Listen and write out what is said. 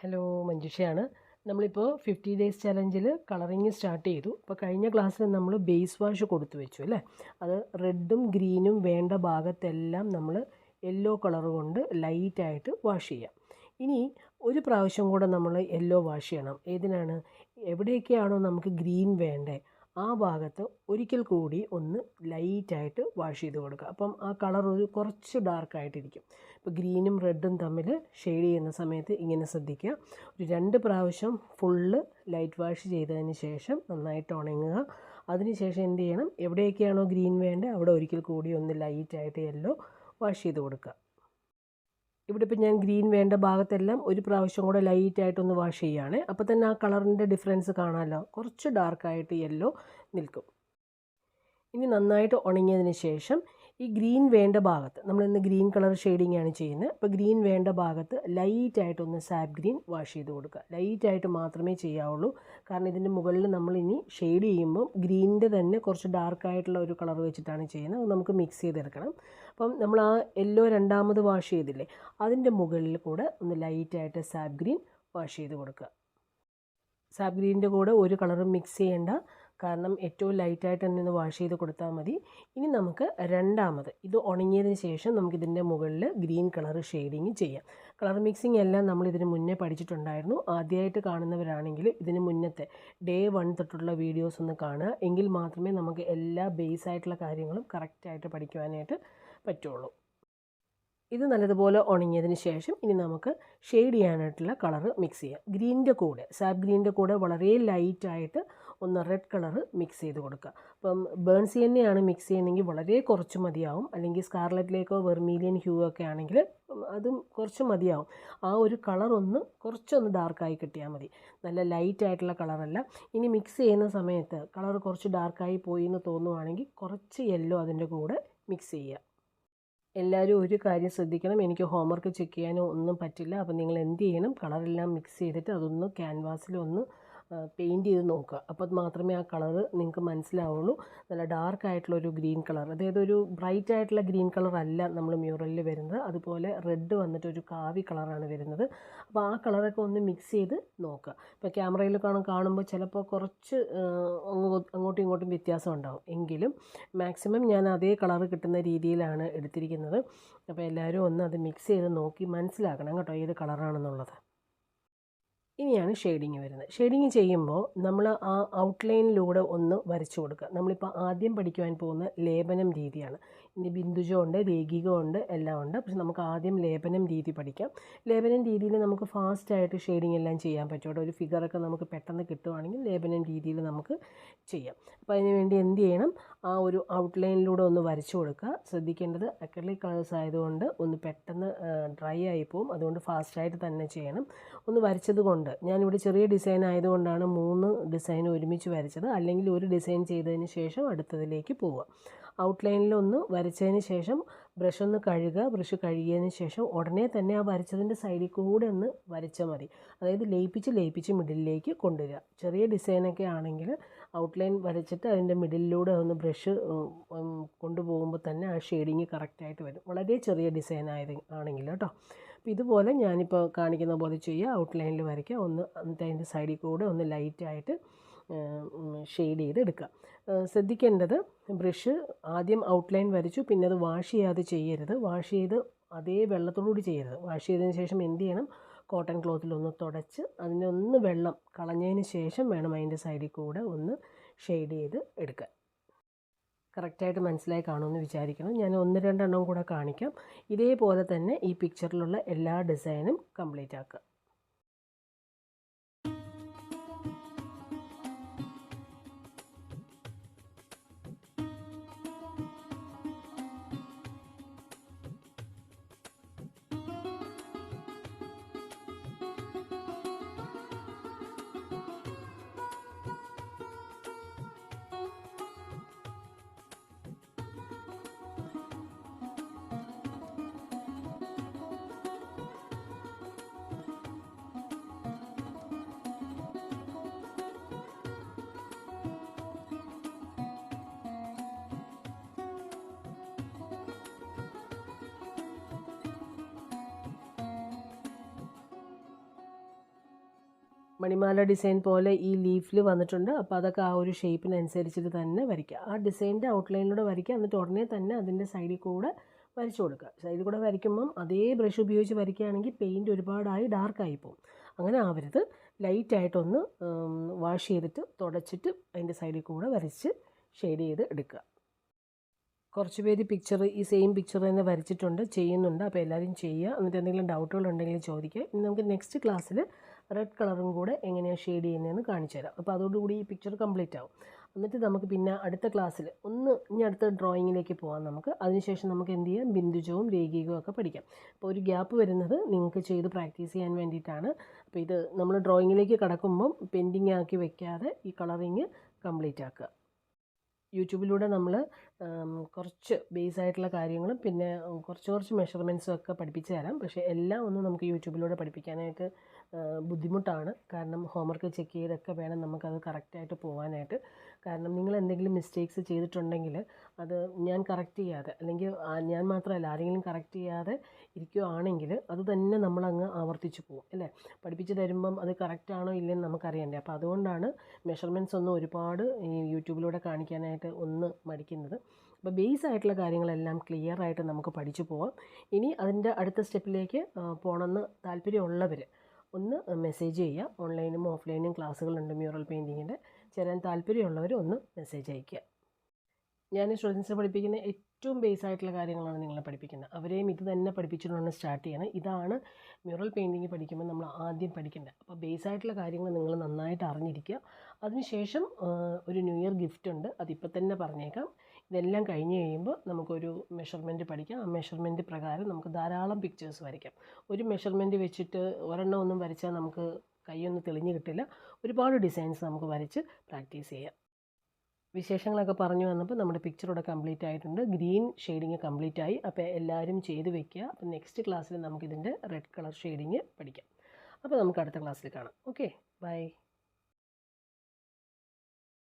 Hello മഞ്ജുഷയാണ്. നമ്മളിപ്പോൾ fifty days ചലഞ്ചിൽ കളറിങ് സ്റ്റാർട്ട് ചെയ്തു. അപ്പോൾ കഴിഞ്ഞ ക്ലാസ്സിൽ നമ്മൾ ബേസ് വാഷ് കൊടുത്തു വെച്ചു അല്ലേ? അത് റെഡും ഗ്രീനും വേണ്ട ഭാഗത്തെല്ലാം നമ്മൾ യെല്ലോ കളർ കൊണ്ട് ലൈറ്റായിട്ട് വാഷ് ചെയ്യാം. ഇനി ഒരു പ്രാവശ്യം കൂടെ നമ്മൾ യെല്ലോ വാഷ് ചെയ്യണം. ഏതിനാണ്? എവിടെയൊക്കെയാണോ നമുക്ക് ഗ്രീൻ വേണ്ടേ? ആ ഭാഗത്ത് ഒരിക്കൽ കൂടി ഒന്ന് ലൈറ്റായിട്ട് വാഷ് ചെയ്ത് കൊടുക്കുക. അപ്പം ആ കളർ ഒരു കുറച്ച് ഡാർക്കായിട്ടിരിക്കും ഇപ്പോൾ ഗ്രീനും റെഡും തമ്മിൽ ഷെയ്ഡ് ചെയ്യുന്ന സമയത്ത് ഇങ്ങനെ ശ്രദ്ധിക്കുക. ഒരു രണ്ട് പ്രാവശ്യം ഫുള്ള് ലൈറ്റ് വാഷ് ചെയ്തതിന് ശേഷം നന്നായിട്ട് ഉണങ്ങുക. അതിനുശേഷം എന്ത് ചെയ്യണം? എവിടെയൊക്കെയാണോ ഗ്രീൻ വേണ്ടത് അവിടെ ഒരിക്കൽ കൂടി ഒന്ന് ലൈറ്റായിട്ട് യെല്ലോ വാഷ് ചെയ്ത് കൊടുക്കുക. ഇവിടെ ഇപ്പം ഞാൻ ഗ്രീൻ വേണ്ട ഭാഗത്തെല്ലാം ഒരു പ്രാവശ്യം കൂടെ ലൈറ്റായിട്ടൊന്ന് വാഷ് ചെയ്യുകയാണ് അപ്പോൾ തന്നെ ആ കളറിന്റെ ഡിഫറൻസ് കാണാമല്ലോ. കുറച്ച് ഡാർക്കായിട്ട് യെല്ലോ നിൽക്കും. ഇനി നന്നായിട്ട് ഉണങ്ങിയതിന് ശേഷം ഈ ഗ്രീൻ വേണ്ട ഭാഗത്ത് നമ്മൾ ഇന്ന് ഗ്രീൻ കളർ ഷെയ്ഡിങ് ആണ് ചെയ്യുന്നത്. അപ്പോൾ ഗ്രീൻ വേണ്ട ഭാഗത്ത് ലൈറ്റായിട്ടൊന്ന് സാപ്പ് ഗ്രീൻ വാഷ് ചെയ്ത് കൊടുക്കുക. ലൈറ്റായിട്ട് മാത്രമേ ചെയ്യാവുള്ളൂ. കാരണം ഇതിന്റെ മുകളിൽ നമ്മൾ ഇനി ഷെയ്ഡ് ചെയ്യുമ്പോൾ ഗ്രീനിന്റെ തന്നെ കുറച്ച് ഡാർക്കായിട്ടുള്ള ഒരു കളർ വെച്ചിട്ടാണ് ചെയ്യുന്നത്. അത് നമുക്ക് മിക്സ് ചെയ്തെടുക്കണം. അപ്പം നമ്മൾ ആ യെല്ലോ രണ്ടാമത് വാഷ് ചെയ്തില്ലേ അതിന്റെ മുകളിൽ കൂടെ ഒന്ന് ലൈറ്റായിട്ട് സാപ്പ് ഗ്രീൻ വാഷ് ചെയ്ത് കൊടുക്കുക. സാപ്പ് ഗ്രീനിന്റെ കൂടെ ഒരു കളറും മിക്സ് ചെയ്യേണ്ട. കാരണം ഏറ്റവും ലൈറ്റായിട്ട് തന്നെ ഒന്ന് വാഷ് ചെയ്ത് കൊടുത്താൽ മതി. ഇനി നമുക്ക് രണ്ടാമത് ഇത് ഉണങ്ങിയതിന് ശേഷം നമുക്കിതിന്റെ മുകളിൽ ഗ്രീൻ കളർ ഷെയ്ഡിങ് ചെയ്യാം. കളർ മിക്സിംഗ് എല്ലാം നമ്മൾ ഇതിന് മുന്നേ പഠിച്ചിട്ടുണ്ടായിരുന്നു. ആദ്യമായിട്ട് കാണുന്നവരാണെങ്കിൽ ഇതിന് മുന്നത്തെ ഡേ വൺ തൊട്ടുള്ള വീഡിയോസ് ഒന്ന് കാണുക. എങ്കിൽ മാത്രമേ നമുക്ക് എല്ലാ ബേസ് ആയിട്ടുള്ള കാര്യങ്ങളും കറക്റ്റായിട്ട് പഠിക്കുവാനായിട്ട് പറ്റുള്ളൂ. ഇത് നല്ലതുപോലെ ഉണങ്ങിയതിന് ശേഷം ഇനി നമുക്ക് ഷെയ്ഡ് ചെയ്യാനായിട്ടുള്ള കളർ മിക്സ് ചെയ്യാം. ഗ്രീനിന്റെ കൂടെ സാബ് ഗ്രീനിന്റെ കൂടെ വളരെ ലൈറ്റായിട്ട് ഒന്ന് റെഡ് കളർ മിക്സ് ചെയ്ത് കൊടുക്കുക. അപ്പം ബേൺസി തന്നെയാണ് മിക്സ് ചെയ്യുന്നതെങ്കിൽ വളരെ കുറച്ച് മതിയാവും. അല്ലെങ്കിൽ സ്കാർലറ്റിലേക്കോ വെർമീലിയൻ ഹ്യൂ ഒക്കെ ആണെങ്കിൽ അതും കുറച്ച് മതിയാവും. ആ ഒരു കളർ ഒന്ന് കുറച്ചൊന്ന് ഡാർക്കായി കിട്ടിയാൽ മതി. നല്ല ലൈറ്റ് ആയിട്ടുള്ള കളറല്ല ഇനി മിക്സ് ചെയ്യുന്ന സമയത്ത് കളർ കുറച്ച് ഡാർക്കായി പോയി എന്ന് തോന്നുവാണെങ്കിൽ കുറച്ച് യെല്ലോ അതിന്റെ കൂടെ മിക്സ് ചെയ്യുക. എല്ലാവരും ഒരു കാര്യം ശ്രദ്ധിക്കണം. എനിക്ക് ഹോംവർക്ക് ചെക്ക് ചെയ്യാനോ ഒന്നും പറ്റില്ല. അപ്പോൾ നിങ്ങൾ എന്ത് ചെയ്യണം? കളറെല്ലാം മിക്സ് ചെയ്തിട്ട് അതൊന്ന് ക്യാൻവാസിൽ ഒന്ന് പെയിന്റ് ചെയ്ത് നോക്കുക. അപ്പോൾ മാത്രമേ ആ കളർ നിങ്ങൾക്ക് മനസ്സിലാവുള്ളൂ. നല്ല ഡാർക്ക് ആയിട്ടുള്ള ഒരു ഗ്രീൻ കളർ അതായത് ഒരു ബ്രൈറ്റ് ആയിട്ടുള്ള ഗ്രീൻ കളർ അല്ല നമ്മൾ മ്യൂറലിൽ വരുന്നത്. അതുപോലെ റെഡ് വന്നിട്ട് ഒരു കാവി കളറാണ് വരുന്നത്. അപ്പോൾ ആ കളറൊക്കെ ഒന്ന് മിക്സ് ചെയ്ത് നോക്കുക. ഇപ്പോൾ ക്യാമറയിൽ കാണും കാണുമ്പോൾ ചിലപ്പോൾ കുറച്ച് അങ്ങോട്ടും ഇങ്ങോട്ടും വ്യത്യാസം ഉണ്ടാവും. എങ്കിലും മാക്സിമം ഞാൻ അതേ കളർ കിട്ടുന്ന രീതിയിലാണ് എടുത്തിരിക്കുന്നത്. അപ്പോൾ എല്ലാവരും ഒന്ന് അത് മിക്സ് ചെയ്ത് നോക്കി മനസ്സിലാക്കണം കേട്ടോ ഏത് കളറാണെന്നുള്ളത് ഇനിയാണ് ഷെയ്ഡിങ് വരുന്നത്. ഷെയ്ഡിങ് ചെയ്യുമ്പോൾ നമ്മൾ ആ ഔട്ട്ലൈനിലൂടെ ഒന്ന് വരച്ചു കൊടുക്കുക. നമ്മളിപ്പോൾ ആദ്യം പഠിക്കുവാൻ പോകുന്ന ലേപനം രീതിയാണ്. ഇനി ബിന്ദുജമുണ്ട് രേഖികമുണ്ട് എല്ലാം ഉണ്ട് പക്ഷെ നമുക്ക് ആദ്യം ലേപനം രീതി പഠിക്കാം. ലേപനം രീതിയിൽ നമുക്ക് ഫാസ്റ്റായിട്ട് ഷെയ്ഡിങ് എല്ലാം ചെയ്യാൻ പറ്റും. ഒരു ഫിഗറൊക്കെ നമുക്ക് പെട്ടെന്ന് കിട്ടുവാണെങ്കിൽ ലേപനം രീതിയിൽ നമുക്ക് ചെയ്യാം. അപ്പോൾ അതിനുവേണ്ടി എന്ത് ചെയ്യണം? ആ ഒരു ഔട്ട്ലൈനിലൂടെ ഒന്ന് വരച്ചു കൊടുക്കുക. ശ്രദ്ധിക്കേണ്ടത് അക്രലിക് കളേഴ്സ് ആയതുകൊണ്ട് ഒന്ന് പെട്ടെന്ന് ഡ്രൈ ആയി പോകും അതുകൊണ്ട് ഫാസ്റ്റായിട്ട് തന്നെ ചെയ്യണം. ഒന്ന് വരച്ചത് കൊണ്ട് ഞാനിവിടെ ചെറിയ ഡിസൈൻ ആയതുകൊണ്ടാണ് മൂന്ന് ഡിസൈൻ ഒരുമിച്ച് വരച്ചത്. അല്ലെങ്കിൽ ഒരു ഡിസൈൻ ചെയ്തതിന് ശേഷം അടുത്തതിലേക്ക് പോവുക. ഔട്ട്ലൈനിൽ ഒന്ന് വരച്ചതിന് ശേഷം ബ്രഷ് ഒന്ന് കഴുകുക. ബ്രഷ് കഴുകിയതിന് ശേഷം ഉടനെ തന്നെ ആ വരച്ചതിന്റെ സൈഡിൽ കൂടെ ഒന്ന് വരച്ചാൽ മതി. അതായത് ലയിപ്പിച്ച് ലയിപ്പിച്ച് മിഡിലിലേക്ക് കൊണ്ടുവരിക. ചെറിയ ഡിസൈനൊക്കെ ആണെങ്കിൽ ഔട്ട്ലൈൻ വരച്ചിട്ട് അതിന്റെ മിഡിലിലൂടെ ഒന്ന് ബ്രഷ് കൊണ്ടുപോകുമ്പോൾ തന്നെ ആ ഷെയ്ഡിങ് കറക്റ്റായിട്ട് വരും. വളരെ ചെറിയ ഡിസൈൻ ആയത് ആണെങ്കിൽ കേട്ടോ. അപ്പോൾ ഇതുപോലെ ഞാനിപ്പോൾ കാണിക്കുന്ന പോലെ ചെയ്യുക. ഔട്ട്ലൈനിൽ വരയ്ക്കുക. ഒന്ന് അതിന്റെ സൈഡിൽ കൂടെ ഒന്ന് ലൈറ്റായിട്ട് ഷെയ്ഡ് ചെയ്ത് എടുക്കുക ശ്രദ്ധിക്കേണ്ടത് ബ്രഷ് ആദ്യം ഔട്ട്ലൈൻ വരച്ചു പിന്നെ അത് വാഷ് ചെയ്യാതെ ചെയ്യരുത്. വാഷ് ചെയ്ത് അതേ വെള്ളത്തോടുകൂടി ചെയ്യരുത്. വാഷ് ചെയ്തതിന് ശേഷം എന്ത് ചെയ്യണം? കോട്ടൺ ക്ലോത്തിലൊന്ന് തുടച്ച് അതിനെ ഒന്ന് വെള്ളം കളഞ്ഞതിന് ശേഷം വേണം അതിന്റെ സൈഡിൽ കൂടെ ഒന്ന് ഷെയ്ഡ് ചെയ്ത് എടുക്കാൻ. കറക്റ്റായിട്ട് മനസ്സിലായി കാണുമെന്ന് വിചാരിക്കണം ഞാൻ ഒന്ന് രണ്ടെണ്ണം കൂടെ കാണിക്കാം. ഇതേപോലെ തന്നെ ഈ പിക്ചറിലുള്ള എല്ലാ ഡിസൈനും കംപ്ലീറ്റ് ആക്കുക. മണിമാല ഡിസൈൻ പോലെ ഈ ലീഫിൽ വന്നിട്ടുണ്ട്. അപ്പോൾ അതൊക്കെ ആ ഒരു ഷേപ്പിനനുസരിച്ചിട്ട് തന്നെ വരയ്ക്കുക ആ ഡിസൈനിന്റെ ഔട്ട്ലൈനിലൂടെ വരയ്ക്കുക. എന്നിട്ട് ഉടനെ തന്നെ അതിന്റെ സൈഡിൽ കൂടെ വരച്ചു കൊടുക്കുക. സൈഡിൽ കൂടെ വരയ്ക്കുമ്പം അതേ ബ്രഷ് ഉപയോഗിച്ച് വരയ്ക്കുകയാണെങ്കിൽ പെയിന്റ് ഒരുപാടായി ഡാർക്കായി പോകും. അങ്ങനെ ആവരുത്. ലൈറ്റായിട്ടൊന്ന് വാഷ് ചെയ്തിട്ട് തുടച്ചിട്ട് അതിന്റെ സൈഡിൽ കൂടെ വരച്ച് ഷെയ്ഡ് ചെയ്ത് എടുക്കുക. കുറച്ച് പേര് പിക്ചർ ഈ സെയിം പിക്ചർ തന്നെ വരച്ചിട്ടുണ്ട് ചെയ്യുന്നുണ്ട്. അപ്പോൾ എല്ലാവരും ചെയ്യുക. എന്നിട്ട് എന്തെങ്കിലും ഡൗട്ടുകൾ ഉണ്ടെങ്കിൽ ചോദിക്കുക. ഇനി നമുക്ക് നെക്സ്റ്റ് ക്ലാസ്സിൽ റെഡ് കളറും കൂടെ എങ്ങനെയാണ് ഷെയ്ഡ് ചെയ്യുന്നതെന്ന് കാണിച്ചു തരാം. അപ്പോൾ അതോടുകൂടി ഈ പിക്ചർ കംപ്ലീറ്റ് ആവും. എന്നിട്ട് നമുക്ക് പിന്നെ അടുത്ത ക്ലാസ്സിൽ ഒന്ന് ഇനി അടുത്ത ഡ്രോയിങ്ങിലേക്ക് പോകാം നമുക്ക്. അതിനുശേഷം നമുക്ക് എന്ത് ചെയ്യാം? ബിന്ദുജവും രേഖികവും ഒക്കെ പഠിക്കാം. അപ്പോൾ ഒരു ഗ്യാപ്പ് വരുന്നത് നിങ്ങൾക്ക് ചെയ്ത് പ്രാക്ടീസ് ചെയ്യാൻ വേണ്ടിയിട്ടാണ്. അപ്പോൾ ഇത് നമ്മൾ ഡ്രോയിങ്ങിലേക്ക് കടക്കുമ്പം പെൻഡിങ് ആക്കി വെക്കാതെ ഈ കളറിങ് കംപ്ലീറ്റ് ആക്കുക. യൂട്യൂബിലൂടെ നമ്മൾ കുറച്ച് ബേസ് ആയിട്ടുള്ള കാര്യങ്ങളും പിന്നെ കുറച്ച് കുറച്ച് മെഷർമെന്റ്സും ഒക്കെ പഠിപ്പിച്ച് തരാം. പക്ഷേ എല്ലാം ഒന്നും നമുക്ക് യൂട്യൂബിലൂടെ പഠിപ്പിക്കാനായിട്ട് ബുദ്ധിമുട്ടാണ്. കാരണം ഹോംവർക്ക് ചെക്ക് ചെയ്തൊക്കെ വേണം നമുക്കത് കറക്റ്റായിട്ട് പോകാനായിട്ട് കാരണം നിങ്ങൾ എന്തെങ്കിലും മിസ്റ്റേക്സ് ചെയ്തിട്ടുണ്ടെങ്കിൽ അത് ഞാൻ കറക്റ്റ് ചെയ്യാതെ അല്ലെങ്കിൽ ഞാൻ മാത്രമല്ല ആരെങ്കിലും കറക്റ്റ് ചെയ്യാതെ ഇരിക്കുകയാണെങ്കിൽ അത് തന്നെ നമ്മളങ്ങ് ആവർത്തിച്ച് പോകും അല്ലേ? പഠിപ്പിച്ച് തരുമ്പം അത് കറക്റ്റാണോ ഇല്ലെന്ന് നമുക്കറിയണ്ടേ. അപ്പോൾ അതുകൊണ്ടാണ് മെഷർമെന്റ്സ് ഒന്നും ഒരുപാട് ഈ യൂട്യൂബിലൂടെ കാണിക്കാനായിട്ട് ഒന്ന് മടിക്കുന്നത്. അപ്പോൾ ബേസ് ആയിട്ടുള്ള കാര്യങ്ങളെല്ലാം ക്ലിയർ ആയിട്ട് നമുക്ക് പഠിച്ചു പോവാം. ഇനി അതിന്റെ അടുത്ത സ്റ്റെപ്പിലേക്ക് പോകണമെന്ന് താല്പര്യമുള്ളവർ ഒന്ന് മെസ്സേജ് ചെയ്യുക ഓൺലൈനും ഓഫ്ലൈനും ക്ലാസ്സുകളുണ്ട് മ്യൂറൽ പെയിന്റിങ്ങിന്റെ. ചേരാൻ താല്പര്യമുള്ളവർ ഒന്ന് മെസ്സേജ് അയയ്ക്കുക. ഞാൻ സ്റ്റുഡൻസിനെ പഠിപ്പിക്കുന്ന ഏറ്റവും ബേസ് ആയിട്ടുള്ള കാര്യങ്ങളാണ് നിങ്ങളെ പഠിപ്പിക്കുന്നത്. അവരെയും ഇത് തന്നെ പഠിപ്പിച്ചുകൊണ്ടാണ് സ്റ്റാർട്ട് ചെയ്യണം. ഇതാണ് മ്യൂറൽ പെയിന്റിങ് പഠിക്കുമ്പോൾ നമ്മൾ ആദ്യം പഠിക്കേണ്ടത്. അപ്പോൾ ബേസ് ആയിട്ടുള്ള കാര്യങ്ങൾ നിങ്ങൾ നന്നായിട്ട് അറിഞ്ഞിരിക്കുക. അതിനുശേഷം ഒരു ന്യൂ ഇയർ ഗിഫ്റ്റ് ഉണ്ട് അതിപ്പോൾ തന്നെ പറഞ്ഞേക്കാം. ഇതെല്ലാം കഴിഞ്ഞ് കഴിയുമ്പോൾ നമുക്കൊരു മെഷർമെന്റ് പഠിക്കാം. ആ മെഷർമെന്റ് പ്രകാരം നമുക്ക് ധാരാളം പിക്ചേഴ്സ് വരയ്ക്കാം. ഒരു മെഷർമെന്റ് വെച്ചിട്ട് ഒരെണ്ണം ഒന്നും വരച്ചാൽ നമുക്ക് കൈയൊന്നും തെളിഞ്ഞു കിട്ടില്ല. ഒരുപാട് ഡിസൈൻസ് നമുക്ക് വരച്ച് പ്രാക്ടീസ് ചെയ്യാം. വിശേഷങ്ങളൊക്കെ പറഞ്ഞു വന്നപ്പോൾ നമ്മുടെ പിക്ചർ ഇവിടെ കംപ്ലീറ്റ് ആയിട്ടുണ്ട്. ഗ്രീൻ ഷെയ്ഡിങ് കംപ്ലീറ്റ് ആയി. അപ്പോൾ എല്ലാവരും ചെയ്ത് വെക്കുക. അപ്പോൾ നെക്സ്റ്റ് ക്ലാസ്സിൽ നമുക്കിതിന്റെ റെഡ് കളർ ഷെയ്ഡിങ് പഠിക്കാം. അപ്പോൾ നമുക്ക് അടുത്ത ക്ലാസ്സിൽ കാണാം. Okay bye